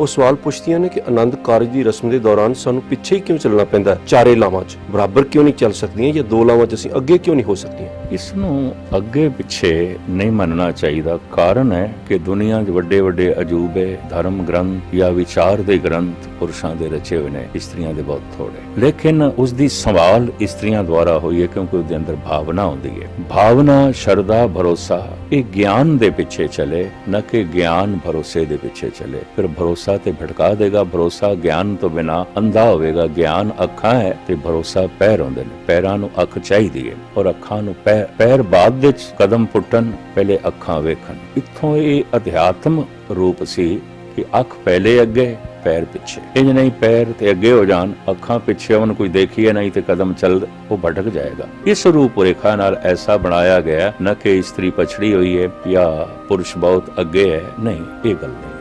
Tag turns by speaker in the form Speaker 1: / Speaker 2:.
Speaker 1: ਉਹ ਸਵਾਲ ਪੁੱਛਦੀਆਂ ਨੇ ਕਿ ਆਨੰਦ ਕਾਰਜ ਦੀ ਰਸਮ ਦੇ ਦੌਰਾਨ ਸਾਨੂੰ ਪਿੱਛੇ ਹੀ ਕਿਉਂ ਚੱਲਣਾ ਪੈਂਦਾ ਹੈ? ਚਾਰੇ ਲਾਵਾਂ 'ਚ। ਬਰਾਬਰ ਕਿਉਂ ਨਹੀਂ ਚੱਲ ਸਕਦੀਆਂ ਜਾਂ ਦੋ ਲਾਵਾਂ 'ਚ ਅਸੀਂ ਅੱਗੇ ਕਿਉਂ ਨਹੀਂ ਹੋ ਸਕਦੀਆਂ?
Speaker 2: ਇਸ ਨੂੰ ਅੱਗੇ ਪਿੱਛੇ ਨਹੀਂ ਮੰਨਣਾ ਚਾਹੀਦਾ। ਕਾਰਨ ਹੈ ਕਿ ਦੁਨੀਆ 'ਚ ਵੱਡੇ ਵੱਡੇ ਅਜੂਬੇ ਧਰਮ ਗ੍ਰੰਥ ਜਾਂ ਵਿਚਾਰ ਦੇ ਗ੍ਰੰਥ ਪੁਰਸ਼ਾਂ ਦੇ ਰਚੇ ਹੋਏ ਨੇ, ਇਸਤਰੀਆਂ ਦੇ ਬਹੁਤ ਥੋੜੇ ਲੇਕਿਨ ਉਸ ਦੀ ਸੰਭਾਲ ਇਸਤਰੀਆਂ ਦੁਆਰਾ ਹੋਈ ਹੈ ਕਿਉਂਕਿ ਉਹਦੇ ਅੰਦਰ ਭਾਵਨਾ ਹੁੰਦੀ ਹੈ। ਭਾਵਨਾ, ਸ਼ਰਧਾ, ਭਰੋਸਾ, ਇਹ ਗਿਆਨ ਦੇ ਪਿੱਛੇ ਚਲੇ, ਨਾ ਕਿ ਗਿਆਨ ਭਰੋਸੇ ਦੇ ਪਿੱਛੇ ਚਲੇ। ਫਿਰ ਭਰੋਸਾ ਤੇ ਭਟਕਾ ਦੇਗਾ, ਭਰੋਸਾ ਗਿਆਨ ਤੋਂ ਬਿਨਾ ਅੰਧਾ ਹੋਵੇਗਾ। ਗਿਆਨ ਅੱਖਾਂ ਹੈ ਤੇ ਭਰੋਸਾ ਪੈਰ ਹੁੰਦੇ ਨੇ। ਪੈਰਾਂ ਨੂੰ ਅੱਖ ਚਾਹੀਦੀ ਹੈ ਔਰ ਅੱਖਾਂ ਨੂੰ ਪੈਰ ਪੈਰ ਬਾਅਦ ਵਿੱਚ ਕਦਮ ਪੁੱਟਣ, ਪਹਿਲੇ ਅੱਖਾਂ ਵੇਖਣ। ਇੱਥੋਂ ਇਹ ਅਧਿਆਤਮ ਰੂਪ ਸੀ ਕਿ ਅੱਖ ਪਹਿਲੇ ਅੱਗੇ ਪੈਰ ਪਿੱਛੇ। ਇੰਜ ਨਹੀਂ ਪੈਰ ਤੇ ਅੱਗੇ ਹੋ ਜਾਣ, ਅੱਖਾਂ ਪਿੱਛੇ ਉਹਨੂੰ ਕੋਈ ਦੇਖੀਏ ਨਹੀਂ ਤੇ ਕਦਮ ਚੱਲ ਉਹ ਭਟਕ ਜਾਏਗਾ। ਇਸ ਰੂਪ ਰੇਖਾ ਨਾਲ ਐਸਾ ਬਣਾਇਆ ਗਿਆ, ਨਾ ਕਿ ਇਸਤਰੀ ਪਛੜੀ ਹੋਈ ਹੈ, ਜਾਂ ਪੁਰਸ਼ ਬਹੁਤ ਅੱਗੇ ਹੈ। ਨਹੀਂ, ਇਹ ਗੱਲ ਨਹੀਂ।